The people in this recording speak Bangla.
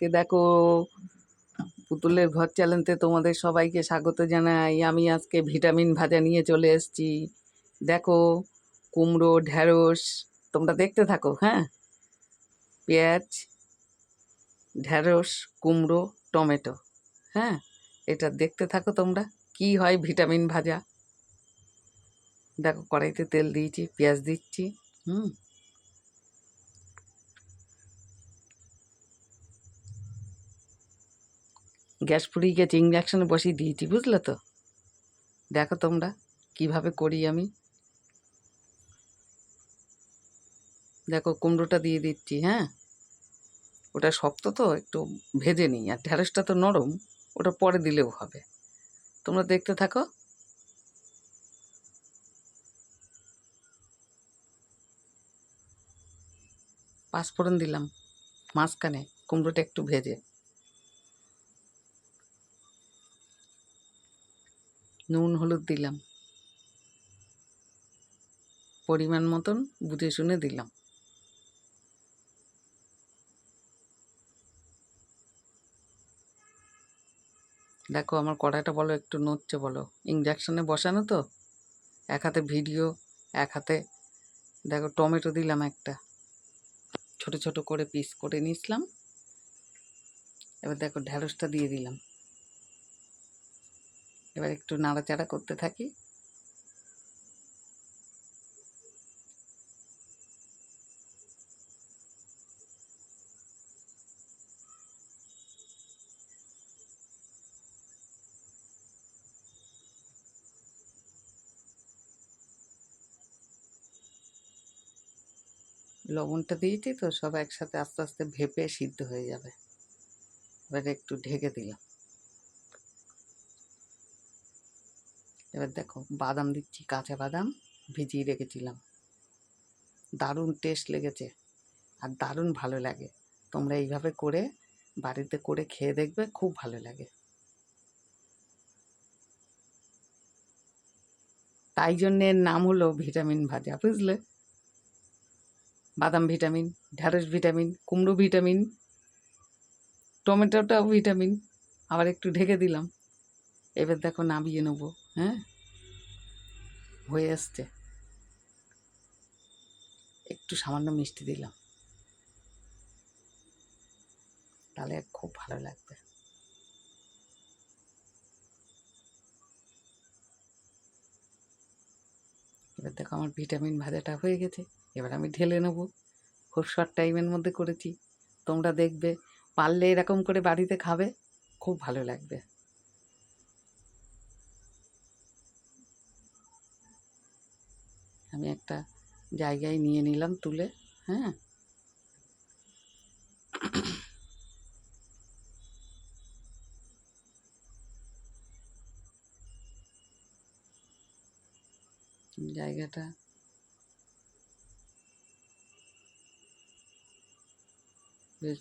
আজকে দেখো পুতুলের ঘর চ্যানেলতে তোমাদের সবাইকে স্বাগত জানাই। আমি আজকে ভিটামিন ভাজা নিয়ে চলে এসেছি। দেখো, কুমড়ো, ঢ্যাঁড়স, তোমরা দেখতে থাকো হ্যাঁ? পেঁয়াজ, ঢ্যাঁড়স, কুমড়ো, টমেটো হ্যাঁ? এটা দেখতে থাকো তোমরা, কি হয় ভিটামিন ভাজা। দেখো, কড়াইতে তেল দিয়েছি, পেঁয়াজ দিচ্ছি, হুম? গ্যাস ফুরিয়ে গেছে ইঞ্জেকশনে বসিয়ে দিয়েছি, বুঝলে তো? দেখো তোমরা কীভাবে করি আমি। দেখো কুমড়োটা দিয়ে দিচ্ছি হ্যাঁ? ওটা শক্ত তো, একটু ভেজে নিই। আর ঢ্যাঁড়সটা তো নরম, ওটা পরে দিলেও হবে। তোমরা দেখতে থাকো। পাঁচফোড়ন দিলাম, মাঝখানে কুমড়োটা একটু ভেজে। নুন, হলুদ দিলাম। পরিমাণ মতন বুঝে শুনে দিলাম। দেখো আমার কড়াইটা বলো, একটু নড়ছে বলো। ইঞ্জেকশনে বসানো তো? এক হাতে ভিডিও, এক হাতে দেখো টমেটো দিলাম একটা। ছোট ছোট করে পিস করে নিয়েছিলাম। এবার দেখো ঢ্যাঁড়সটা দিয়ে দিলাম। এবার একটু নাড়াচাড়া করতে থাকি। লবণটা দিয়েছি তো সব একসাথে আস্তে আস্তে ভেপে সিদ্ধ হয়ে যাবে। এবার একটু ঢেকে দিলাম। এবার দেখো, বাদাম দিচ্ছি, কাঁচা বাদাম ভিজিয়ে রেখেছিলাম। দারুণ টেস্ট লেগেছে আর দারুণ ভালো লাগে। তোমরা এইভাবে করে বাড়িতে করে খেয়ে দেখবে, খুব ভালো লাগে। তাই জন্যে এর নাম হলো ভিটামিন ভাজা, বুঝলে? বাদাম ভিটামিন ঢ্যাঁড়স ভিটামিন, কুমড়ো ভিটামিন, টমেটোটাও ভিটামিন। আবার একটু ঢেকে দিলাম। এবার দেখো নামিয়ে নেব হ্যাঁ? হয়ে আসছে একটু সামান্য মিষ্টি দিলাম। তাহলে খুব ভালো লাগবে। এবার দেখো আমার ভিটামিন ভাজাটা হয়ে গেছে। এবার আমি ঢেলে নেব। খুব শর্ট টাইমের মধ্যে করেছি। তোমরা দেখবে, পারলে এরকম করে বাড়িতে খাবে, খুব ভালো লাগবে। আমি একটা জায়গায় নিয়ে নিলাম তুলে হ্যাঁ? জায়গাটা বেশ